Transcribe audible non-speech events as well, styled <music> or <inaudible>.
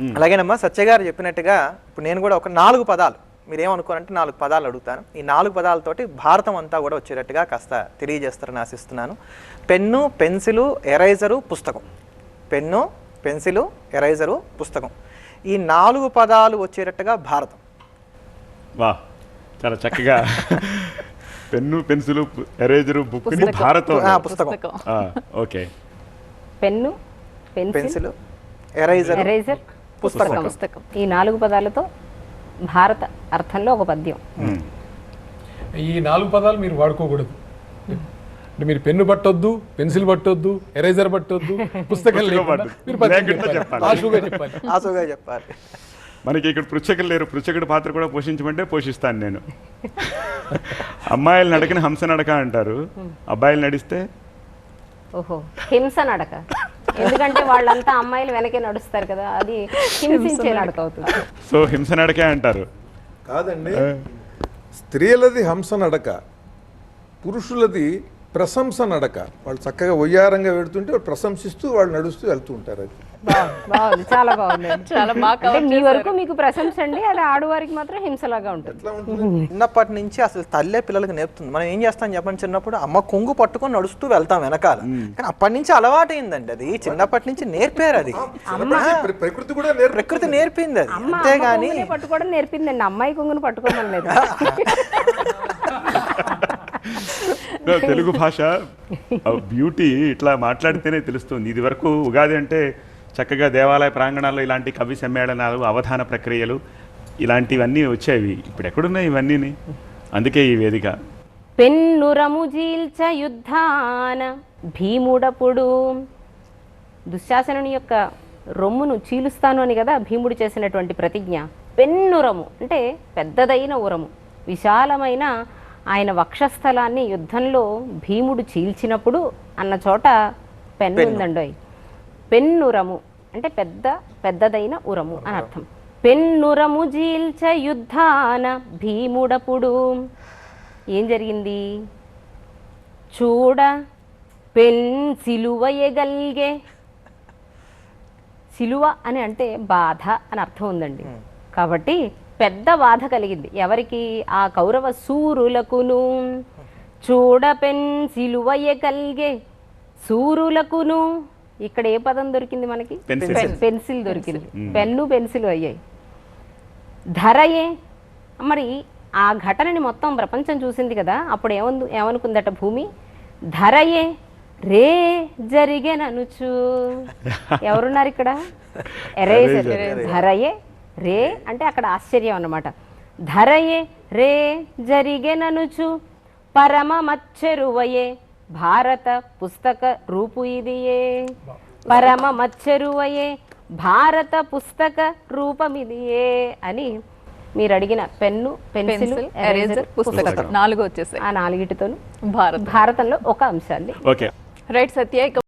అలాగేనమ్మా సత్య గారు చెప్పినట్టుగా ఇప్పుడు నేను కూడా ఒక నాలుగు పదాలు మీరేమనుకోరంటే నాలుగు పదాలు అడుగుతాను. ఈ నాలుగు పదాలతోటి భారతం అంతా కూడా వచ్చేటట్టుగా కాస్త తెలియజేస్తారని ఆశిస్తున్నాను. పెన్ను పెన్సిలు ఎరైజరు పుస్తకం. పెన్ను పెన్సిలు ఎరైజరు పుస్తకం. ఈ నాలుగు పదాలు వచ్చేటట్టుగా భారతం. వా చాలా చక్కగా. పెన్ను పెన్సిల్ ఎరేజరు బుక్ భారతం ఆ, పుస్తకం. ఆ, okay. Pen pencil pencil eraser. Eraser పుస్తకం. పుస్తకం. ఈ నాలుగు పదాలతో భారత అర్థంలో ఒక పద్యం. ఈ నాలుగు పదాలు మీరు వాడుకోకూడదు. అంటే మీరు పెన్ను పట్టొద్దు పెన్సిల్ పట్టొద్దు ఎరేజర్ పట్టొద్దు <laughs> పుస్తకం లేకుండా. మీరు చెప్పాలి. చెప్పాలి. మనకి ఇక్కడ పృచ్చకులు లేరు. పృచ్చకుడి పాత్ర కూడా పోషించమంటే పోషిస్తాను నేను. అమ్మాయిలు నడకని హంస నడక అంటారు. అబ్బాయిలు నడిస్తే? ఓహో. హింస నడక. <laughs> ఎందుకంటే వాళ్ళంతా అమ్మాయిలు వెనకే నడుస్తారు కదా అది హింసించే నడక అవుతుంది సో హింస నడకే అంటారు. కాదండి. స్త్రీలది హంస నడక పురుషులది ప్రశంస నడక వాళ్ళు చక్కగా ఒయ్యారంగా వెడుతుంటే వాళ్ళు ప్రశంసిస్తూ వాళ్ళు నడుస్తూ వెళ్తూ ఉంటారు అది. బాగుంది, చాలా బాగుంది. చాలా బాగా మీ వరకు మీకు ప్రశంస అండి అది ఆడవారికి మాత్రం హింసలాగా ఉంటుంది. ఎట్లా ఉంటుంది? చిన్నప్పటి నుంచి అసలు తల్లే పిల్లలకి నేర్పుతుంది. మనం ఏం చేస్తాం చెప్పండి? చిన్నప్పుడు అమ్మ కొంగు పట్టుకొని నడుస్తూ వెళ్తాం వెనకాల. కానీ అప్పటి నుంచి అలవాటు అయిందండి అది. చిన్నప్పటి నుంచి నేర్పారు అది. ప్రకృతి కూడా ప్రకృతి నేర్పింది అది. అంతేగాని పట్టుకోవడం నేర్పిందండి. అమ్మాయి కొంగును పట్టుకోమని లేదు <laughs> తెలుగు భాష బ్యూటీ ఇట్లా మాట్లాడితేనే తెలుస్తుంది. ఇది వరకు ఉగాది అంటే చక్కగా దేవాలయ ప్రాంగణాల్లో ఇలాంటి కవి సమ్మేళనాలు అవధాన ప్రక్రియలు ఇలాంటివన్నీ వచ్చేవి. ఇప్పుడు ఎక్కడున్నాయి ఇవన్నీ అందుకే ఈ వేదిక. పెన్నురము జీల్చ యుద్ధాన భీముడపుడు దుశ్శాసనుని యొక్క రొమ్మును చీలుస్తాను అని కదా భీముడు చేసినటువంటి ప్రతిజ్ఞ. పెన్నురము అంటే పెద్దదైన ఉరము. విశాలమైన ఆయన వక్షస్థలాన్ని యుద్ధంలో భీముడు చీల్చినప్పుడు అన్న చోట పెన్ను ఉందండోయ్ పెన్నురము. అంటే పెద్ద పెద్దదైన ఉరము అని అర్థం. పెన్నురము జీల్చ యుద్ధాన భీముడపుడు. ఏం జరిగింది? చూడ పెన్ సిలువయగలిగే సిలువ అని అంటే బాధ అని అర్థం ఉందండి. కాబట్టి పెద్ద బాధ కలిగింది. ఎవరికి? ఆ కౌరవ సూరులకును. చూడ పెన్ సిలువయగలిగే సూరులకును. ఇక్కడ ఏ పదం దొరికింది మనకి? పెన్సిల్. దొరికింది. పెన్ను పెన్సిల్ అయ్యాయి. ధరయే. మరి ఆ ఘటనని మొత్తం ప్రపంచం చూసింది కదా అప్పుడు ఏమందు? ఏమనుకుందట భూమి? ధరయే. రే జరిగేననుచు. ఎవరున్నారు ఇక్కడ? ఎరేజర్ ధరయే. రే అంటే అక్కడ ఆశ్చర్యం అన్నమాట. ధరయే. రే జరిగెననుచు. పరమ మచ్చరువయే భారత పుస్తక రూపు ఇదియే. పరమ మచ్చరువయే భారత పుస్తక రూపమిదియే అని మీరు అడిగిన పెన్ను పెన్సిల్ ఎరేజర్ పుస్తకం. నాలుగు వచ్చేసాయి. ఆ నాలుగిటితోను భారత్. భారతంలో ఒక అంశాన్ని. ఓకే. రైట్ సత్య ఇక